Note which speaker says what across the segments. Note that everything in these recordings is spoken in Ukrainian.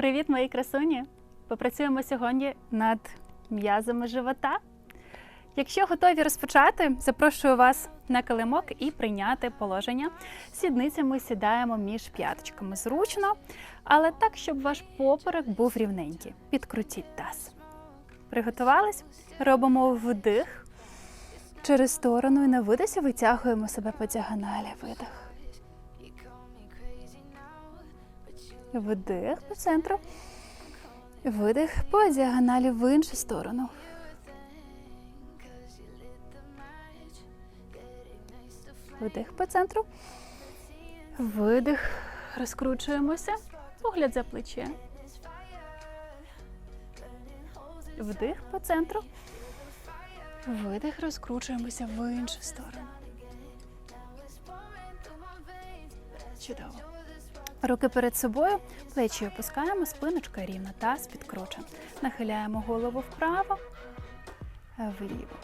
Speaker 1: Привіт, мої красуні! Попрацюємо сьогодні над м'язами живота. Якщо готові розпочати, запрошую вас на килимок і прийняти положення. Сідницями сідаємо між п'яточками зручно, але так, щоб ваш поперек був рівненький. Підкрутіть таз. Приготувались? Робимо вдих через сторону і на видосі витягуємо себе по діагоналі. Видих. Вдих по центру. Видих по діагоналі в іншу сторону. Вдих по центру. Видих. Розкручуємося. Погляд за плече. Вдих по центру. Видих. Розкручуємося в іншу сторону. Чудово. Руки перед собою, плечі опускаємо, спиночка рівна, таз підкручен. Нахиляємо голову вправо, вліво.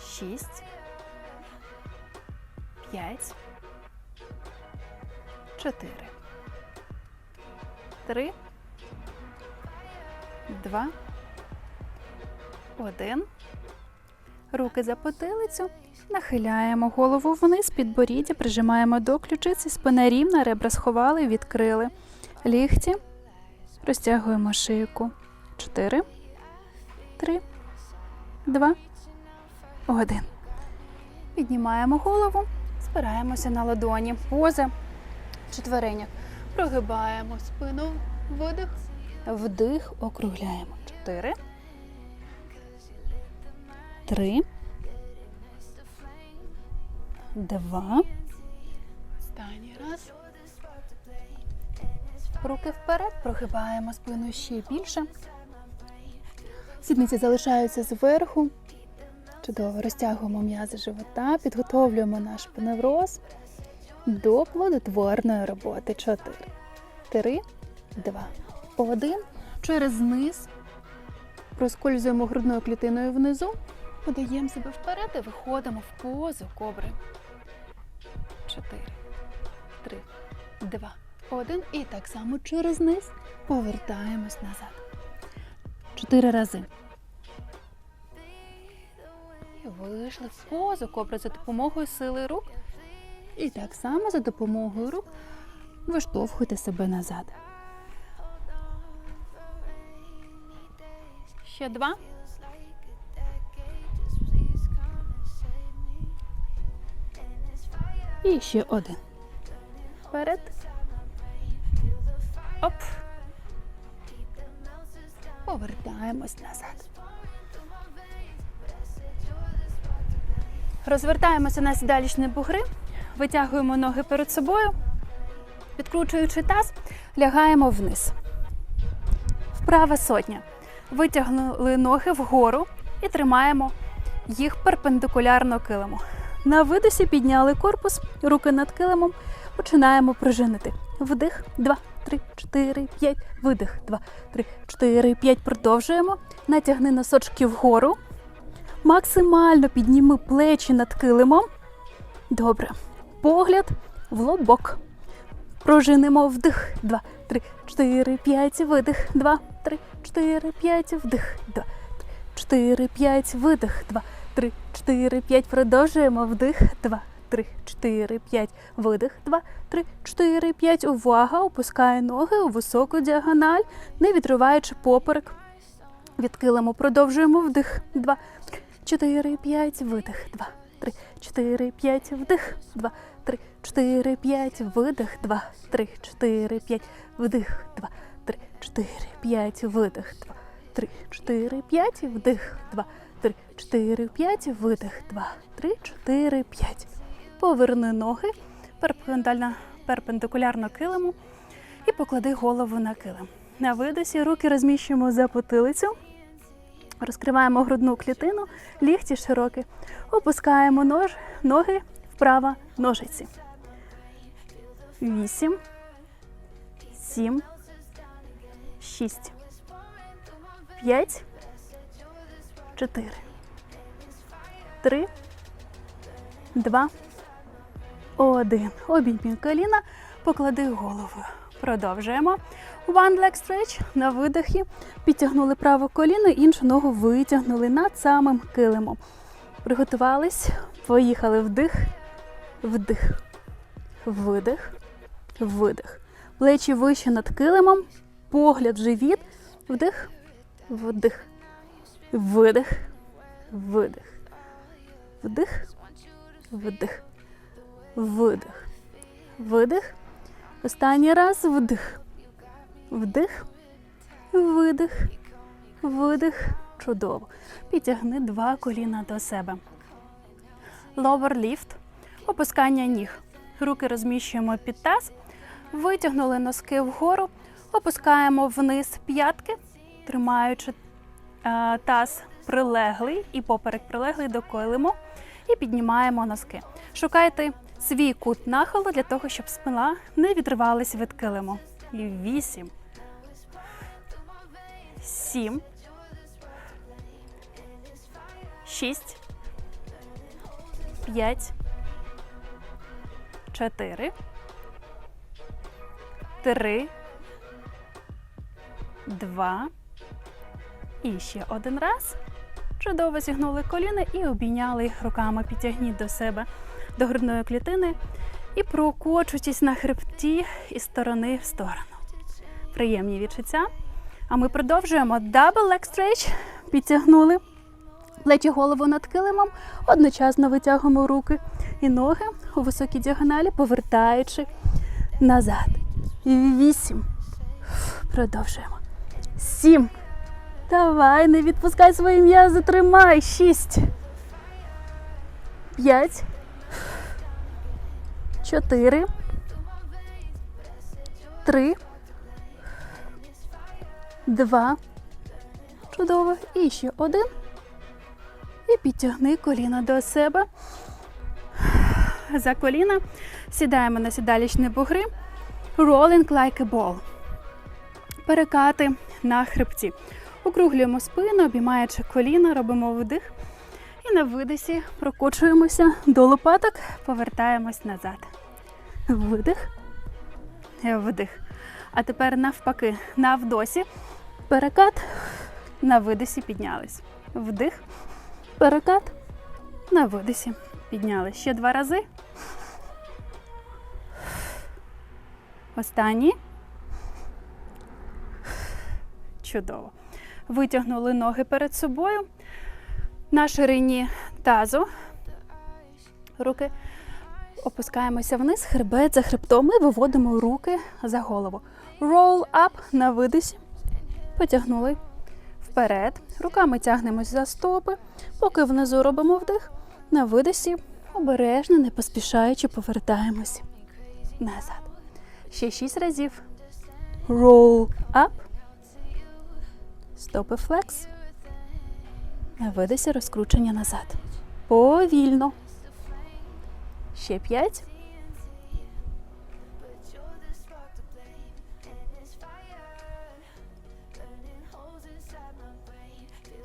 Speaker 1: Шість. П'ять. Чотири. Три. Два. Один. Руки за потилицю. Нахиляємо голову вниз, підборіддя, прижимаємо до ключиці, спина рівна, ребра сховали, відкрили. Лігті. Розтягуємо шийку. Чотири. Три. Два. Один. Піднімаємо голову, спираємося на ладоні. Поза четвереня. Прогибаємо спину. Видих. Вдих. Округляємо. Чотири. Три. Два. Останній раз. Руки вперед, прогибаємо спину ще більше. Сідниці залишаються зверху. Чудово розтягуємо м'язи живота, підготовлюємо наш пневроз до плодотворної роботи. Чотири. Три, два, один. Через низ проскользуємо грудною клітиною внизу. Подаємо себе вперед і виходимо в позу кобри. Чотири, три, два, один. І так само через низ повертаємось назад. Чотири рази. І вийшли в позу кобри за допомогою сили рук. І так само за допомогою рук виштовхуйте себе назад. Ще два. І ще один. Вперед. Оп. Повертаємось назад. Розвертаємося на сідалічні бугри, витягуємо ноги перед собою, підкручуючи таз, лягаємо вниз. Вправа сотня. Витягнули ноги вгору і тримаємо їх перпендикулярно килиму. На видосі підняли корпус, руки над килимом, починаємо пружинити. Вдих, два, три, чотири, п'ять. Видих, два, три, чотири, п'ять. Продовжуємо. Натягни носочки вгору. Максимально підніми плечі над килимом. Добре. Погляд в лобок. Прожинемо вдих. Два, три, чотири, п'ять. Видих. Два, три, чотири, п'ять. Вдих. Два, три, чотири, п'ять. Видих. Два, три, чотири, п'ять. Продовжуємо. Вдих. Два, три, чотири, п'ять. Видих. Два, три, чотири, п'ять. Увага. Опускає ноги у високу діагональ, не відриваючи поперек. Від килиму продовжуємо вдих. Два, чотири, п'ять. Видих. Два, три, чотири, п'ять. Вдих. Два, три, чотири, п'ять. Видих. Два, три, чотири, п'ять. Вдих. Два, три, чотири, п'ять. Видих. Два, три, чотири, п'ять. Вдих. Два, три, чотири, п'ять. Видих. Два, три, чотири, п'ять. Поверни ноги перпендикулярно, перпендикулярно килиму і поклади голову на килим. На видосі руки розміщуємо за потилицю. Розкриваємо грудну клітину, лігті широкі. Опускаємо нож, ноги вправо ножиці. Вісім, сім, шість, п'ять, чотири, три, два, один. Обіймі коліна, поклади голову. Продовжуємо. One leg stretch на видихі. Підтягнули праве коліно, іншу ногу витягнули над самим килимом. Приготувались. Поїхали вдих, вдих, видих, видих. Плечі вище над килимом, погляд живіт. Вдих, вдих, видих, видих. Вдих, вдих, видих, видих. Останній раз вдих. Вдих, видих, видих. Чудово. Підтягни два коліна до себе. Lower lift. Опускання ніг. Руки розміщуємо під таз. Витягнули носки вгору. Опускаємо вниз п'ятки, тримаючи е, таз прилеглий і поперек прилеглий до. І піднімаємо носки. Шукайте свій кут нахилу для того, щоб спина не відривалась від килиму. І вісім. Сім. Шість. П'ять. Чотири. Три. Два. І ще один раз. Чудово зігнули коліна і обійняли їх руками. Підтягніть до себе до грудної клітини і прокочуйтесь на хребті із сторони в сторону. Приємні відчуття. А ми продовжуємо double leg stretch. Підтягнули плечі голову над килимом, одночасно витягуємо руки і ноги у високій діагоналі, повертаючи назад. Вісім. Продовжуємо. Сім. Давай, не відпускай свої м'язи, тримай. Шість. П'ять. Чотири. Три. Два. Чудово. І ще один. І підтягни коліна до себе. За коліна. Сідаємо на сідалічні бугри. Rolling like a ball. Перекати на хребті. Округлюємо спину, обіймаючи коліна, робимо вдих. І на видисі прокочуємося до лопаток, повертаємось назад. Видих, вдих. А тепер навпаки, на вдосі. Перекат, на видисі піднялись. Вдих, перекат, на видисі піднялись. Ще два рази. Останній. Чудово. Витягнули ноги перед собою на ширині тазу. Руки опускаємося вниз, хребет за хребтом і виводимо руки за голову. Roll up на видисі. Потягнули вперед. Руками тягнемось за стопи, поки внизу робимо вдих. На видисі обережно, не поспішаючи, повертаємось назад. Ще шість разів. Roll up. Стопи флекс. На видисі розкручення назад. Повільно. Ще п'ять.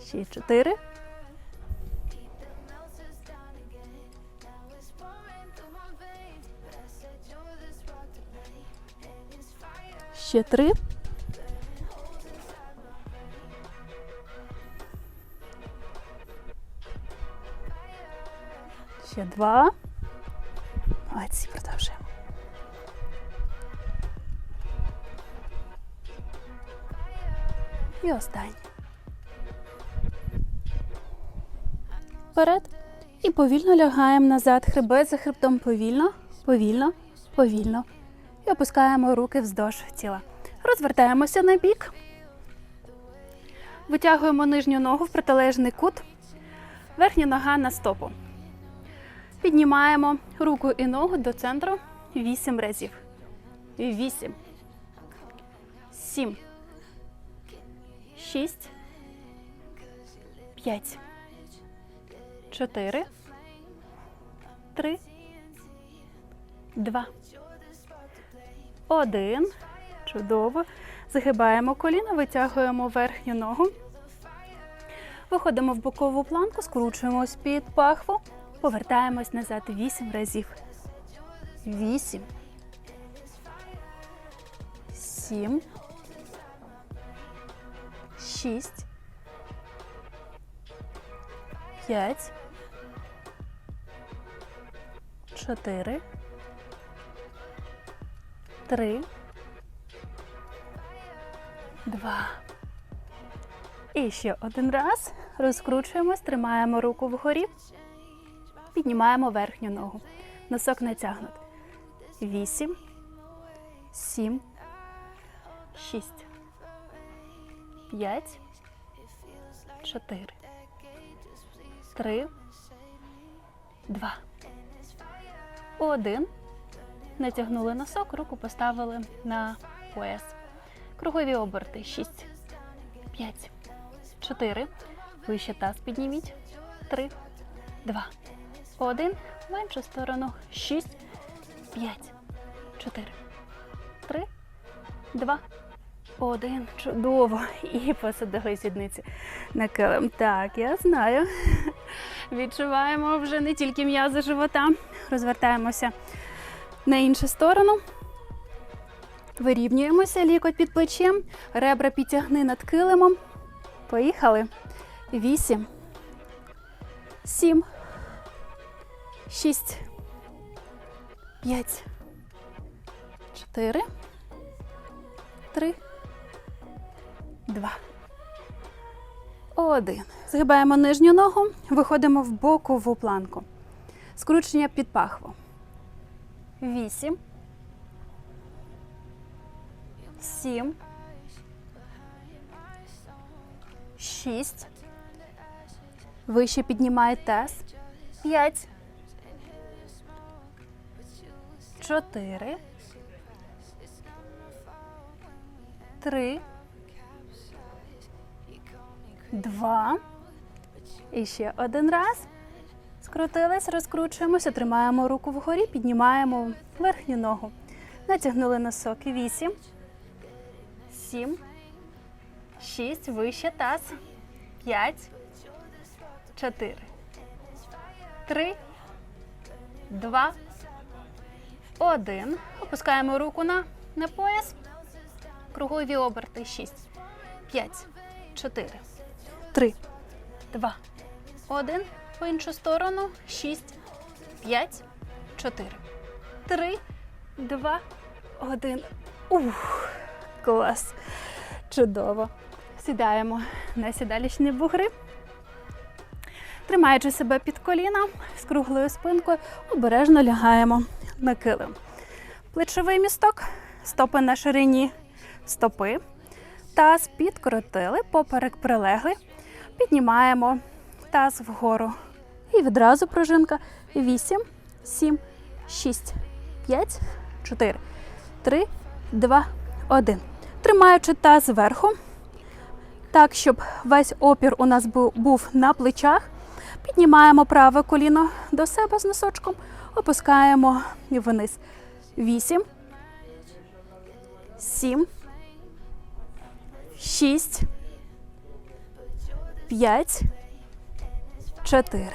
Speaker 1: Ще чотири. Ще три. Ще два. Молодці, продовжуємо. І останній. Вперед. І повільно лягаємо назад. Хребет за хребтом повільно, повільно, повільно. І опускаємо руки вздовж тіла. Розвертаємося на бік. Витягуємо нижню ногу в протилежний кут. Верхня нога на стопу. Піднімаємо руку і ногу до центру вісім разів. Вісім. Сім. Шість. П'ять. Чотири. Три. Два. Один. Чудово. Загибаємо коліно, витягуємо верхню ногу. Виходимо в бокову планку, скручуємось під пахву. Повертаємось назад вісім разів. Вісім. сім, шість, п'ять, чотири, три, два. І ще один раз. Розкручуємось, тримаємо руку вгорі, піднімаємо верхню ногу. Носок натягнут. Вісім, сім, шість, п'ять, чотири, три, два, один. Натягнули носок, руку поставили на пояс. Кругові оберти. Шість, п'ять, чотири. Вище таз підніміть. Три, два, один. В меншу сторону. Шість, п'ять, чотири, три, два, один. Чудово. І посадили сідниці на килим. Так, я знаю. Відчуваємо вже не тільки м'язи живота. Розвертаємося на іншу сторону. Вирівнюємося, лікоть під плечем, ребра підтягни над килимом. Поїхали. Вісім, сім, шість, п'ять, чотири, три, два, один. Згибаємо нижню ногу, виходимо в бокову планку. Скручення під пахву. Вісім. Сім. Шість. Вище піднімає таз. П'ять. Чотири. Три. Два. І ще один раз. Скрутились, розкручуємося, тримаємо руку вгорі, піднімаємо верхню ногу. Натягнули носок. Вісім. Сім. Шість. Вище таз. П'ять. Чотири. Три. Два. Один. Опускаємо руку на, на пояс. Кругові оберти. Шість. П'ять. Чотири. Три. Два. Один. В іншу сторону. Шість. П'ять. Чотири. Три. Два. Один. Ух. Клас. Чудово. Сідаємо на сідалічні бугри. Тримаючи себе під коліна, з круглою спинкою, обережно лягаємо на килим. Плечовий місток, стопи на ширині стопи. Таз підкрутили, поперек прилегли. Піднімаємо таз вгору. І відразу пружинка. 8, 7, 6, 5, 4, 3, 2, 1. Тримаючи таз зверху, так, щоб весь опір у нас був, на плечах. Піднімаємо праве коліно до себе з носочком, опускаємо вниз. 8, 7, 6, 5, 4,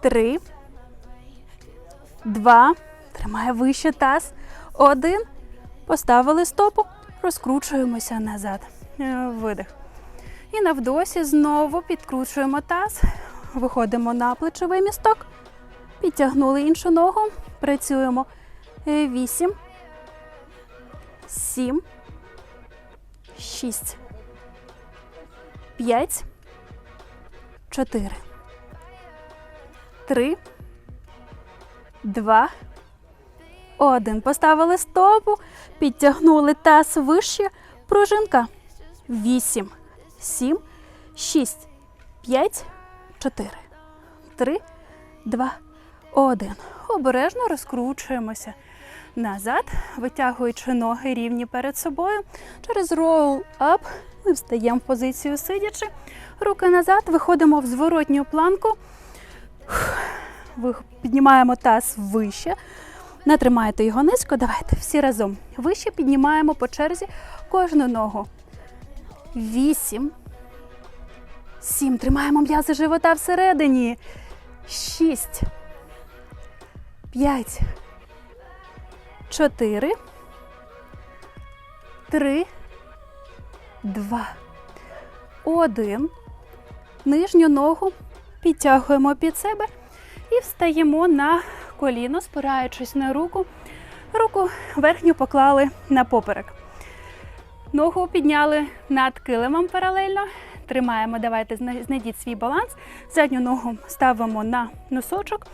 Speaker 1: 3, 2, тримає вище таз, 1, поставили стопу, розкручуємося назад. Е, Видих. І на вдосі знову підкручуємо таз, виходимо на плечовий місток, підтягнули іншу ногу, працюємо. 8, 7, 6, 5, 4, 3, 2, 1. Поставили стопу, підтягнули таз вище, пружинка. 8, 7, 6, 5, 4, 3, 2, 1. Обережно розкручуємося назад, витягуючи ноги рівні перед собою. Через roll-up ми встаємо в позицію сидячи. Руки назад, виходимо в зворотню планку. Піднімаємо таз вище. Натримаєте його низько. Давайте всі разом. Вище піднімаємо по черзі кожну ногу. Вісім. Сім. Тримаємо м'язи живота всередині. Шість. П'ять. Чотири. три, два, один. Нижню ногу підтягуємо під себе і встаємо на коліно, спираючись на руку. Руку верхню поклали на поперек. Ногу підняли над килимом паралельно. Тримаємо, давайте знайдіть свій баланс. Задню ногу ставимо на носочок.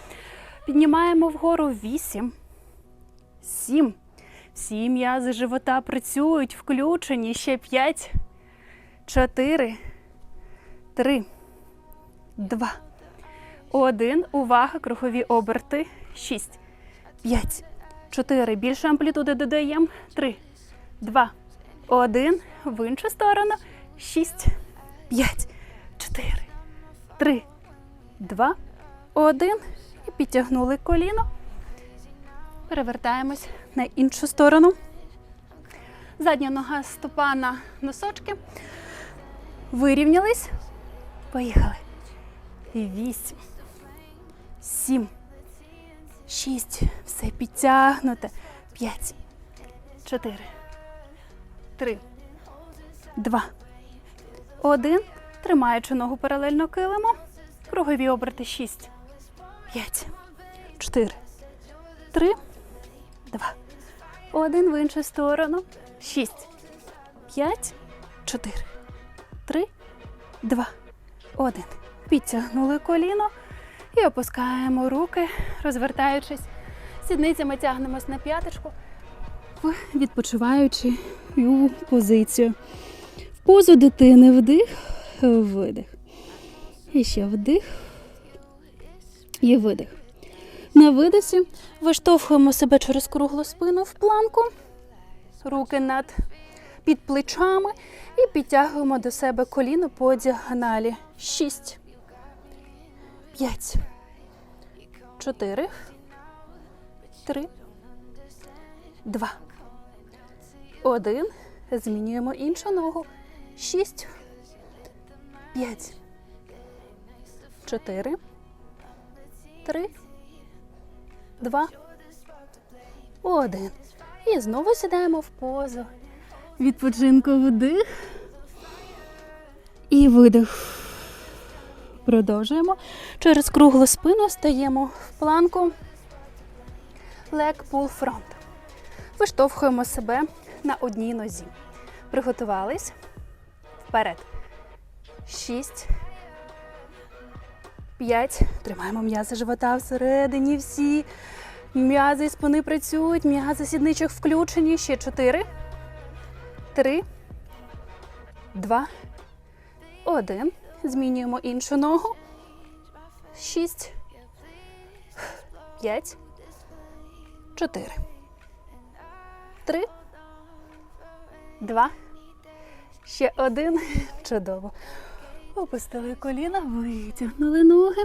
Speaker 1: Піднімаємо вгору 8, 7. Всі м'язи живота працюють, включені. Ще 5, 4, 3, 2, 1. Увага, кругові оберти. 6, 5, 4. Більше амплітуди додаємо. 3, 2, 1. В іншу сторону. 6, 5, 4, 3, 2, 1. І підтягнули коліно. Перевертаємось на іншу сторону. Задня нога стопа на носочки. Вирівнялись. Поїхали. Вісім. Сім. Шість. Все підтягнуте. П'ять. Чотири. Три. Два. Один. Тримаючи ногу паралельно килиму. Кругові оберти. Шість. П'ять. Чотири. Три. Два. Один в іншу сторону. Шість. П'ять. Чотири. Три. Два. Один. Підтягнули коліно і опускаємо руки, розвертаючись. Сідницями тягнемось на п'яточку, відпочиваючи у позицію. В позу дитини вдих, видих. І ще вдих. І видих. На видисі виштовхуємо себе через круглу спину в планку, руки над під плечами і підтягуємо до себе коліно по діагоналі. Шість, п'ять, чотири, три, два, один. Змінюємо іншу ногу. Шість, п'ять, чотири, три, два, один. І знову сідаємо в позу. Відпочинку вдих. І видих. Продовжуємо. Через круглу спину стаємо в планку. Leg pull front. Виштовхуємо себе на одній нозі. Приготувались. Вперед. Шість. П'ять. Тримаємо м'язи живота всередині всі. М'язи спини працюють, м'язи сідничок включені. Ще чотири. Три. Два. Один. Змінюємо іншу ногу. Шість. П'ять. Чотири. Три. Два. Ще один. Чудово. Опустили коліна, витягнули ноги.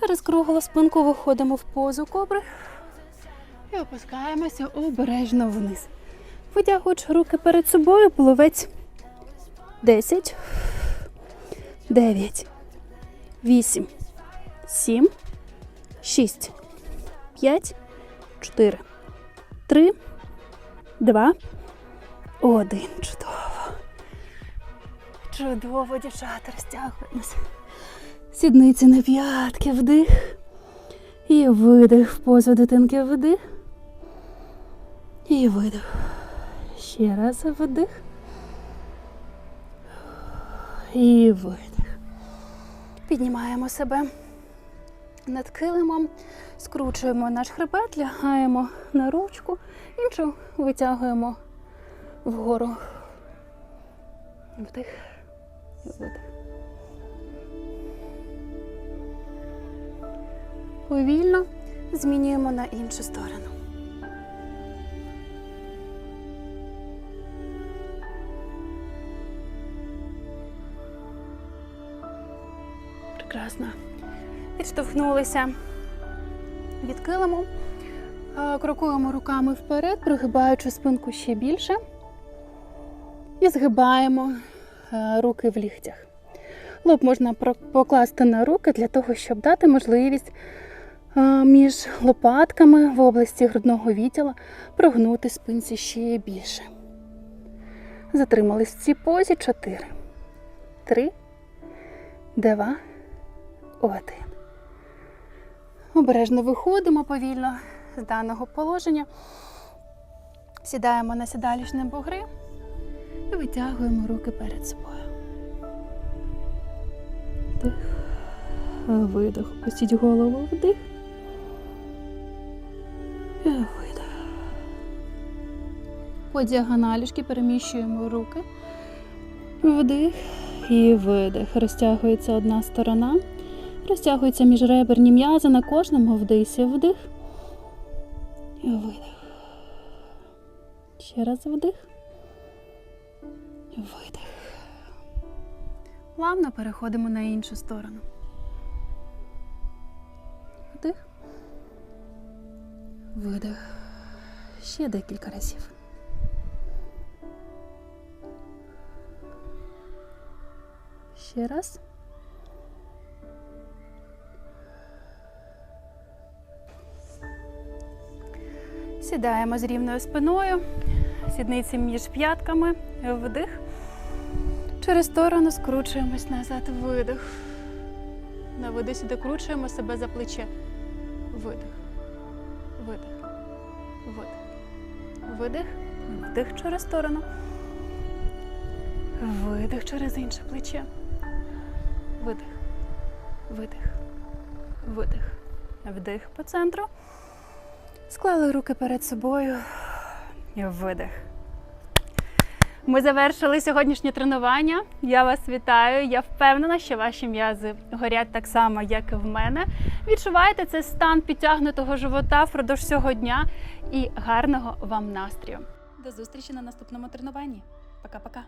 Speaker 1: Через круглу спинку виходимо в позу кобри і опускаємося обережно вниз. Витягуючи руки перед собою, пловець 10, 9, 8, 7, 6, 5, 4, 3, 2, 1. Чудово. Чудово, дівчата, розтягуємося. Сідниці на п'ятки, вдих. І видих в позу дитинки вдих. І видих. Ще раз вдих. І видих. Піднімаємо себе над килимом, скручуємо наш хребет, лягаємо на ручку, іншу витягуємо вгору. Вдих. Видих. Повільно змінюємо на іншу сторону. Прекрасно. Відштовхнулися від килиму. Е, Крокуємо руками вперед, прогибаючи спинку ще більше. І згибаємо руки в ліктях. Лоб можна покласти на руки для того, щоб дати можливість е, між лопатками в області грудного відділа прогнути спинці ще більше. Затримались в цій позі. Чотири. Три. Два. Один. Обережно виходимо повільно з даного положення. Сідаємо на сідалішні бугри і витягуємо руки перед собою. Вдих. Видих. Опустіть голову вдих. І видих. По діагоналішки переміщуємо руки. Вдих і видих. Розтягується одна сторона. Розтягуються міжреберні м'язи на кожному вдисі. Вдих. І видих. Ще раз вдих. Видих. Плавно переходимо на іншу сторону. Вдих. Видих. Ще декілька разів. Ще раз. Сідаємо з рівною спиною, сідниці між п'ятками, вдих. Через сторону скручуємось назад, видих. На видисі докручуємо себе за плече. Видих. Видих. Видих. Видих. Вдих через сторону. Видих через інше плече. Видих. Видих. Видих. Вдих по центру. Склали руки перед собою. Видих. Ми завершили сьогоднішнє тренування. Я вас вітаю. Я впевнена, що ваші м'язи горять так само, як і в мене. Відчуваєте цей стан підтягнутого живота впродовж всього дня і гарного вам настрою. До зустрічі на наступному тренуванні. Пока-пока.